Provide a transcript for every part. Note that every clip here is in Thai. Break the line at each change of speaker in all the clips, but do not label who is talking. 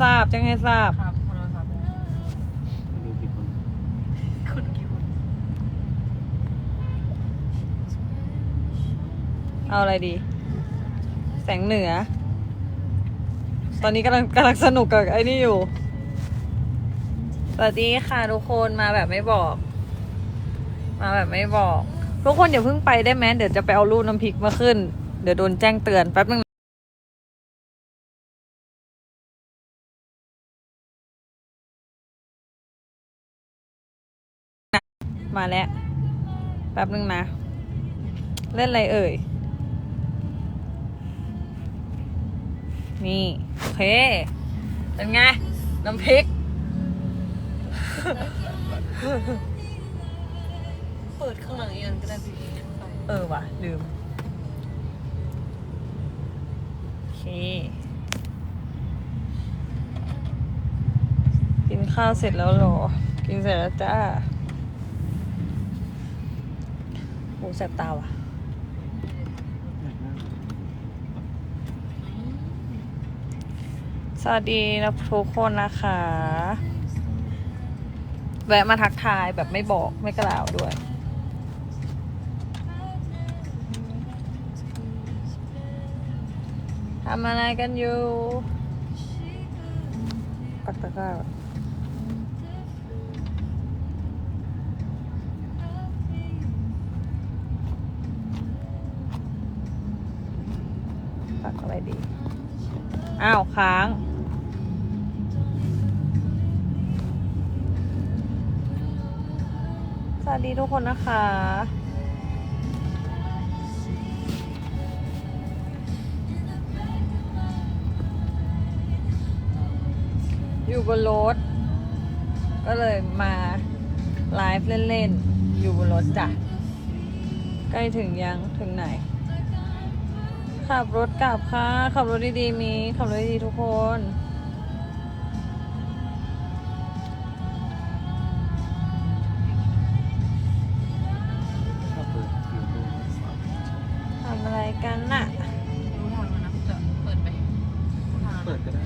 ทราบ แจ้งให้ทราบ
ครับขอโทษครับ
ดูกี่คน
คุณกี่คน
เอาอะไรดี แสงเหนือ ตอนนี้กำลังกำลังสนุกกับไอ้นี่อยู่ สวัสดีค่ะทุกคนมาแบบไม่บอก มาแบบไม่บอก ทุกคนอย่าเพิ่งไปได้ไหมเดี๋ยวจะไปเอารูปน้ำพริกมาขึ้น เดี๋ยวโดนแจ้งเตือนแป๊บนึง มาแล้ว แป๊บนึงนะ เล่นอะไรเอ่ย นี่ โอเค เป็นไง น้ำพริก
เปิดข้างหลังอีกอันก็ได้พี่ไป
เออว่ะ ลืม โอเคกินข้าวเสร็จแล้วเหรอ กินเสร็จแล้วจ้าโอ้แสบตาว่ะสวัสดีนะทุกคนนะคะ แวะมาทักทายแบบไม่บอกไม่กล่าวด้วย ทำอะไรกันอยู่ปักตะกร้า อะไรดี อ้าว ค้าง สวัสดีทุกคนนะคะ อยู่บนรถ ก็เลยมา ไลฟ์เล่น ๆ อยู่บนรถจ้ะ ใกล้ถึงยัง ถึงไหน ขับรถกลับค่ะ ขับรถดีๆมี ขับรถดีๆทุกคน
ถ้าเปิดฟิวดู
ทำอะไรกันน่ะ
รู้ทางแล้วนะจะเปิดไปรู้ทาง
เปิดก็ได้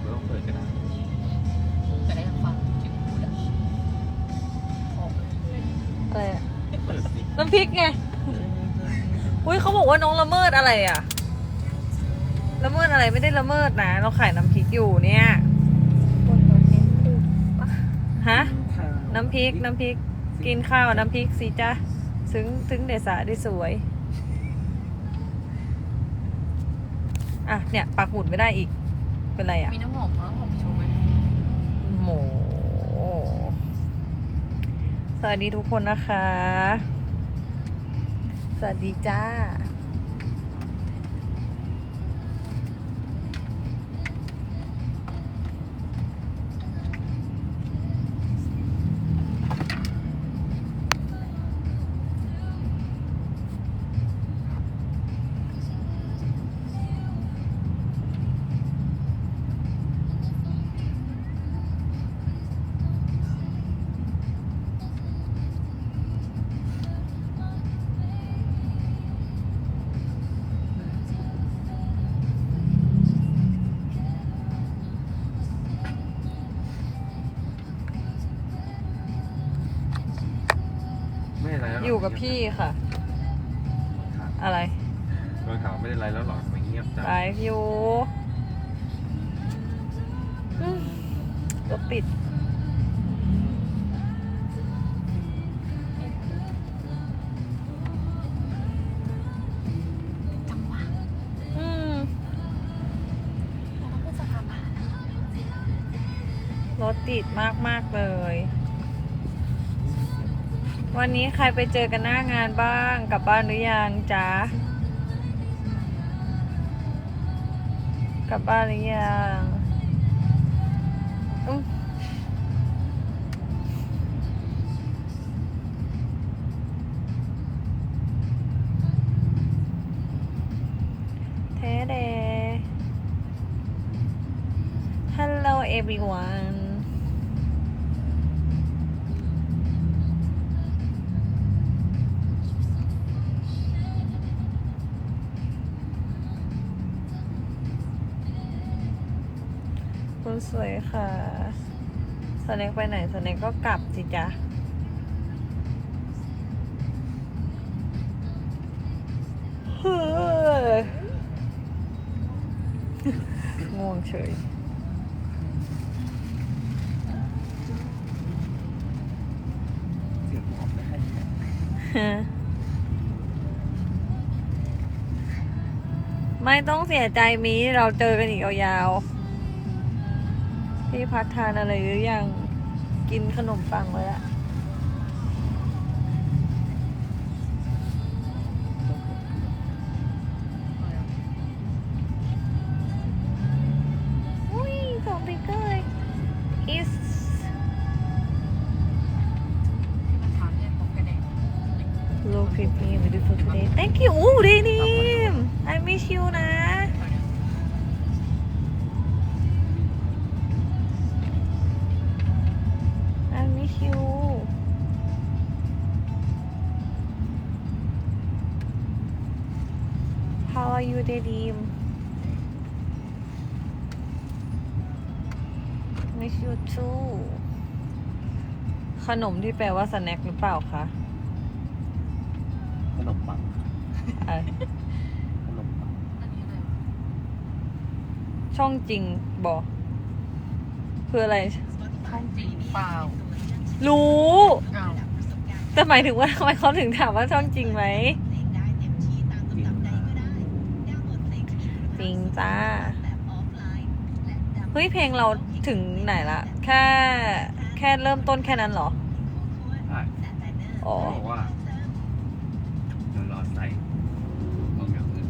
ไม่ต้องเปิดก็ได้
จะได้ฟังที่พูดอะออกเลย
อะไรอะ
เปิดสิ
น้ำพริกไง อุ้ยเขาบอกว่าน้องละเมิดอะไรอะละเมิดอะไรไม่ได้ละเมิดนะ เราขายน้ำพริกอยู่เนี่ยฮะน้ำพริกน้ำพริกกินข้าวน้ำพริกสิจ้ะถึงถึงเดสาได้สวยอะเนี่ยปักหมุดไม่ได้อีก เป็นไรอะ
มีน้ำหอมมั้งหอมชมไหม
โหสวัสดีทุกคนนะคะส วัสดีจ้า กับพี่ค่ะ อะไร
รองเท้าไม่ได้ไรแล้วหรอไม่เงียบจัง
ไลฟ์อยู่อืมรถติด
จังหวะ
อืม
เราก็จะทำอะ
รถติดมากมากๆเลย วันนี้ใครไปเจอกันหน้างานบ้างกลับบ้านหรือยังจ๊ะกลับบ้านหรือยังเทเด Hello everyone คุณสวยค่ะสแน็คไปไหนสแน็คก็กลับสิจ๊ะเฮ้ยง่วงเฉย
เสียหอมได้
ฮะไม่ต้องเสียใจมีเราเจอกันอีกยาวๆ พี่พักทานอะไรหรือยัง กินขนมปังไว้ละ I miss you ฮ How are you, Dedim? Miss you too ขนมที่แปลว่าสแน็คหรือเปล่าคะ
ขนมปัง
เอ่อ
ขนมปัง
อันนี้อะไรวะ
ช่องจริงบอกคืออะไร
ข้องจริงเปล่า
รู้
อ้าว
แต่หมายถึงว่าทำไมเขาถึงถามว่าช่องจริงไหม จริงจ้า เฮ้ยเพลงเราถึงไหนละแค่แค่เริ่มต้นแค่นั้นเหรอ
ใช่
อ๋อ
เขาบอกว่าเดี๋ยวรอใส่บางอย่างอื่น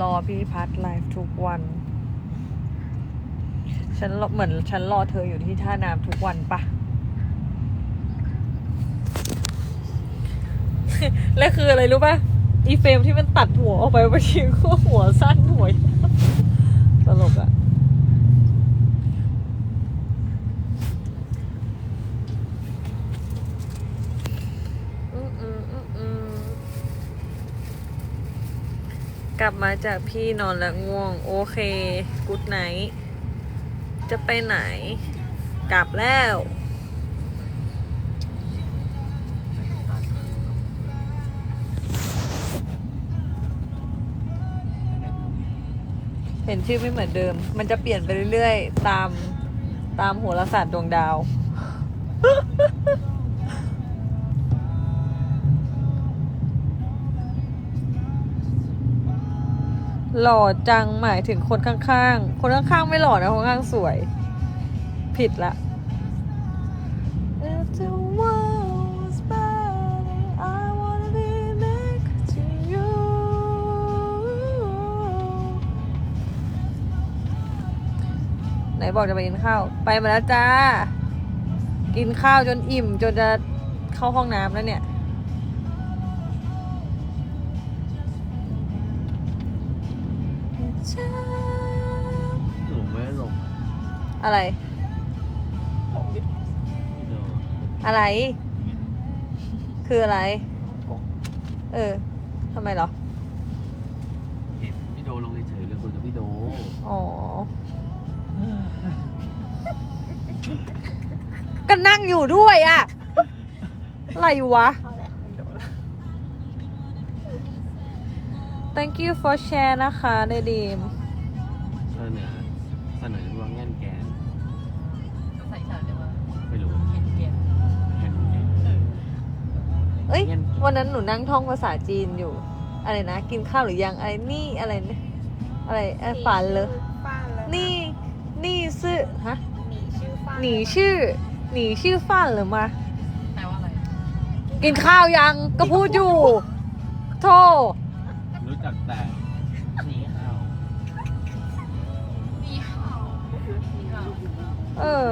รอพี่พัดไลฟ์ทุกวัน ฉันรอเหมือนฉันรอเธออยู่ที่ท่าน้ำทุกวันปะและคืออะไรรู้ปะอีเฟรมที่มันตัดหัวออกไปบางทีก็หัวสั้นหัวยาวตลกอะอืมอืมอืมอืมกลับมาจากพี่นอนแล้วง่วง โอเคกุดไนท์ จะไปไหน กลับแล้ว เห็นชื่อไม่เหมือนเดิม มันจะเปลี่ยนไปเรื่อยๆ ตามตามโหราศาสตร์ดวงดาว หล่อจังหมายถึงคนข้างๆ คนข้างๆไม่หล่อนะคนข้างสวย ผิดละไหนบอกจะไปกินข้าว ไปมาแล้วจ้า กินข้าวจนอิ่มจนจะเข้าห้องน้ำแล้วเนี่ย อะไร
พี่โด
อะไร คืออะไร
กบ
เออทำไมเหรอ
เห็นพี่โดลงเฉยๆเลยคุยกับพี่โด
อ๋อ ก็นั่งอยู่ด้วยอะอะไรวะ thank you for share นะคะเดดีม
เสนอเสนอ
เอ้
ย
เงียบ
วันนั้นหนูนั่งท่องภาษาจีนอยู่ อะไรนะ กินข้าวหรือยัง อะไรนี่อะไรนะอะไรเอ้ยฝันเลยนี่ นี่ซื่อฮะ หนีชื่อหนีชื่อฟ้านหรือมา
แปลว่าอะไร
กินข้าวยังก็พูดอยู่โทษ
รู้จักแต่หนีเห่า
มีเห่ามีเห่า
เออ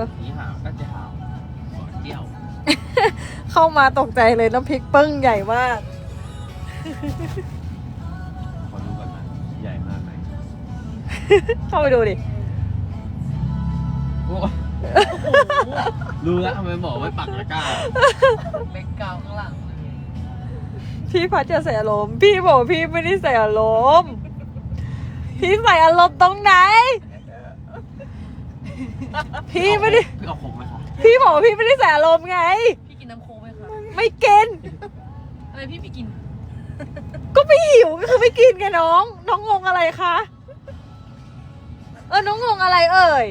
เข้ามาตกใจเลยน้ำพริกปึ้งใหญ่มาก
ขอรู้ก่อนนะใหญ่มากไหม
เข้าไปดูดิ
โอ้รู้แล้วทำไมบอกไม่ปักตะกร้า
แบ็กกราวด์ข้างหลังเลย
พี่พัดจะใส่อารมณ์พี่บอกพี่ไม่ได้ใส่อารมณ์พี่ใส่อารมณ์ตรงไหน พี่ไม่ได้
พี่เอาคมไหมคะ
พี่บอกว่าพี่ไม่ได้ใส่อารมณ์ไง
พี่กินน้ำโค้ก ไหมคะ
ไม่กิน
ทำไมพี่ไม่กิน
ก็ไม่หิวก็คือไม่กินไงน้อง น้องงงอะไรคะ เออ น้องงงอะไรเอ่ย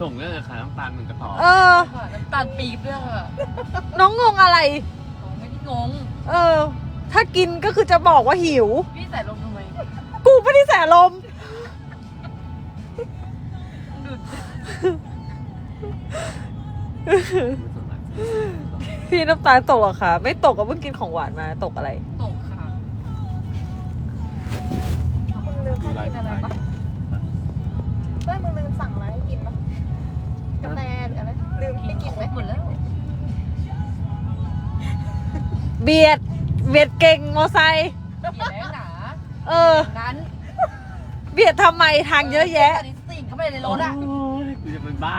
ส่งเรื่องเลยค่ะน้ำตาลหนึ่งกระสอบ
เออ
ค่ะน้ำตาลปี๊บด้วยค่ะ
น้องงงอะไร
อ๋อไม่ได้งง
เออ ถ้ากินก็คือจะบอกว่าหิว
พี่ใส่ลมทำไม
กูไม่ได้ใส่อารมณ์
ดูด
ไม่สนใจ
พี่น้ำตาลตกอะค่ะ ไม่ตกก็เพิ่งกินของหวานมาตกอะไร
ตกค่ะ
มึงลืม
ดูไลฟ์
กินอะไร
ไล
ปะ
ฟ์
เฮ้ยมึงลืมสั่งอะไรให้กินปะกาแฟหรืออะไรลืม
กิ
ไม่
น
กินไหม
หมดแล้ว
เบียด เบียดเก่งมอไซค์
เบียดแล้วหนา
เออ
นั้น
เบียดทำไมทางเยอะแยะ
ตอนนี้สิ่งเข้าไปในรถอะ
โอ้ยกูจะเป็นบ้า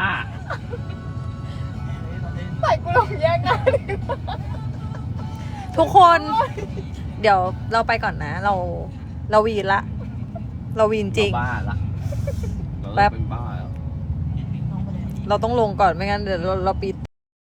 ใส่กูลงแยกได้
ทุกคน เดี๋ยวเราไปก่อนนะ เราเราวีนละ เราวีนจริง
เาบ้าละเรา
แป๊บ
เป็นบ้าแล้ว
เราต้องลงก่อนไม่งั้นเดี๋ยวเราเราปิด